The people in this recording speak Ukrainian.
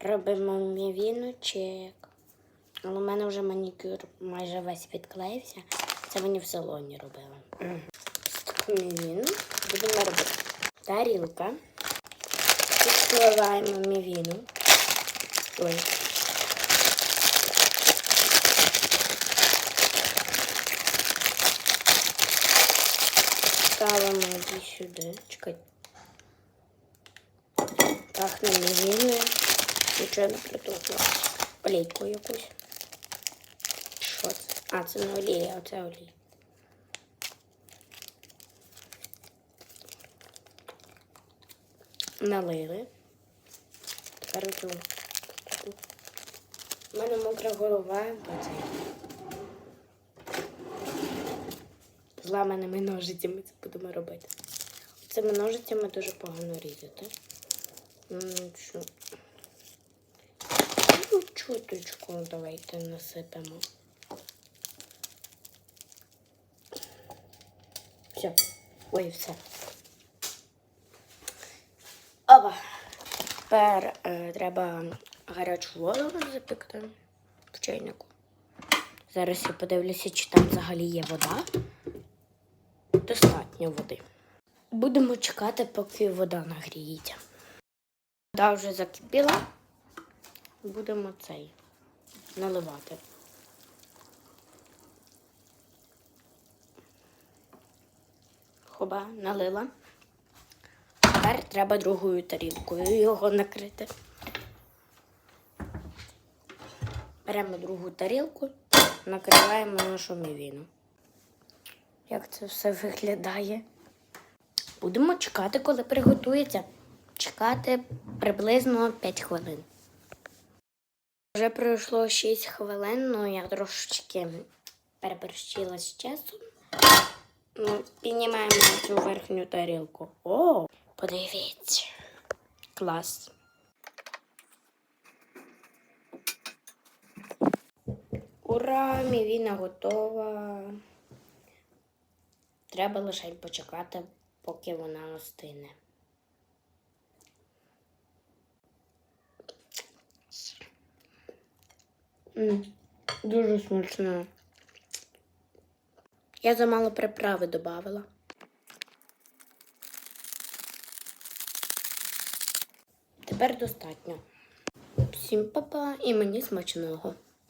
Робимо мівіночек. Але в мене вже манікюр майже весь відклеївся. Це мені в салоні робила. Мівіну будемо робити. Тарілка. Підпливаємо мівіну. Ой. Ставимо її сюди. Чекай. Пахне мівіною. Не притухло. Олійку якусь. Що це? А, це не олія, а це олія. Налили. Тепер цю. У мене мокра голова. Зламаними ножицями це будемо робити. Цими ножицями дуже погано різати. Чуточку давайте насипемо. Все. Ой, все. Опа. Тепер е, треба гарячу воду запікти в чайнику. Зараз я подивлюся, чи там взагалі є вода. Достатньо води. Будемо чекати, поки вода нагріється. Вода вже закипіла. Будемо цей наливати. Хоба, налила. Тепер треба другою тарілкою його накрити. Беремо другу тарілку, накриваємо нашу мівіну. Як це все виглядає? Будемо чекати, коли приготується. Чекати приблизно 5 хвилин. Вже пройшло 6 хвилин, ну я трошечки переборщила з часом. Ну, піднімаємо цю верхню тарілку. О, подивіться. Клас. Ура, мівіна готова. Треба лише почекати, поки вона остине. Дуже смачно. Я замало приправи додавала. Тепер достатньо. Всім па-па і мені смачного.